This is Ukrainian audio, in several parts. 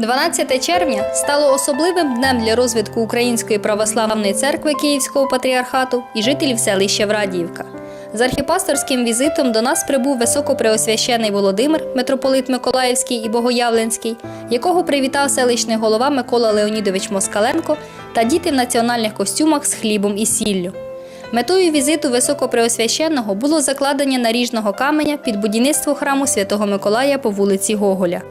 12 червня стало особливим днем для розвитку Української православної церкви Київського патріархату і жителів селища Врадіївка. З архіпасторським візитом до нас прибув високопреосвящений Володимир, митрополит Миколаївський і Богоявленський, якого привітав селищний голова Микола Леонідович Москаленко та діти в національних костюмах з хлібом і сіллю. Метою візиту високопреосвященного було закладення наріжного каменя під будівництво храму Святого Миколая по вулиці Гоголя.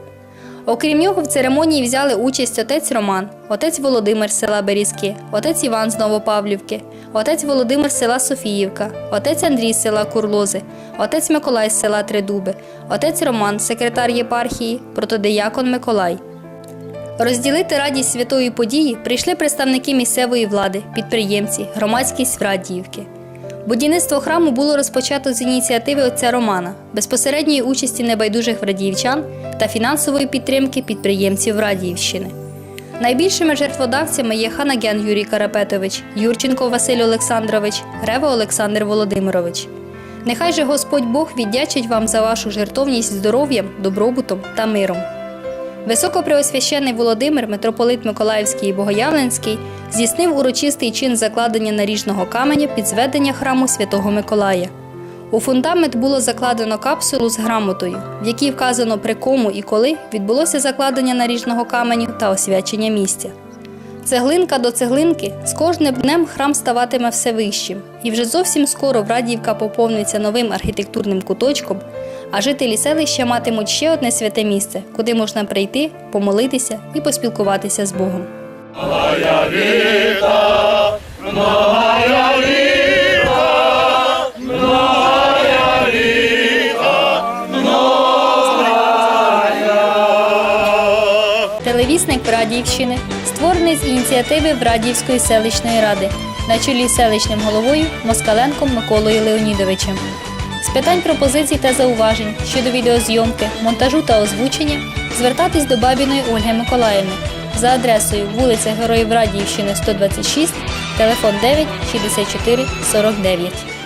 Окрім нього, в церемонії взяли участь отець Роман, отець Володимир села Берізки, отець Іван з Новопавлівки, отець Володимир села Софіївка, отець Андрій села Курлози, отець Миколай з села Тридуби, отець Роман, секретар єпархії, протодиякон Миколай. Розділити радість святої події прийшли представники місцевої влади, підприємці, громадськість Врадіївки. Будівництво храму було розпочато з ініціативи отця Романа, безпосередньої участі небайдужих врадіївчан та фінансової підтримки підприємців Врадіївщини. Найбільшими жертводавцями є Ханагян Юрій Карапетович, Юрченко Василь Олександрович, Рева Олександр Володимирович. Нехай же Господь Бог віддячить вам за вашу жертовність здоров'ям, добробутом та миром. Високопреосвящений Володимир, митрополит Миколаївський і Богоявленський, здійснив урочистий чин закладення наріжного каменя під зведення храму Святого Миколая. У фундамент було закладено капсулу з грамотою, в якій вказано при кому і коли відбулося закладення наріжного каменю та освячення місця. Цеглинка до цеглинки з кожним днем храм ставатиме все вищим, і вже зовсім скоро Врадіївка поповниться новим архітектурним куточком, а жителі селища матимуть ще одне святе місце, куди можна прийти, помолитися і поспілкуватися з Богом. Телевісник Врадіївщини створений з ініціативи Врадіївської селищної ради на чолі з селищним головою Москаленком Миколою Леонідовичем. З питань пропозицій та зауважень щодо відеозйомки, монтажу та озвучення звертатись до Бабіної Ольги Миколаївни за адресою вулиця Героїв Радіївщини 126, телефон 9 64 49.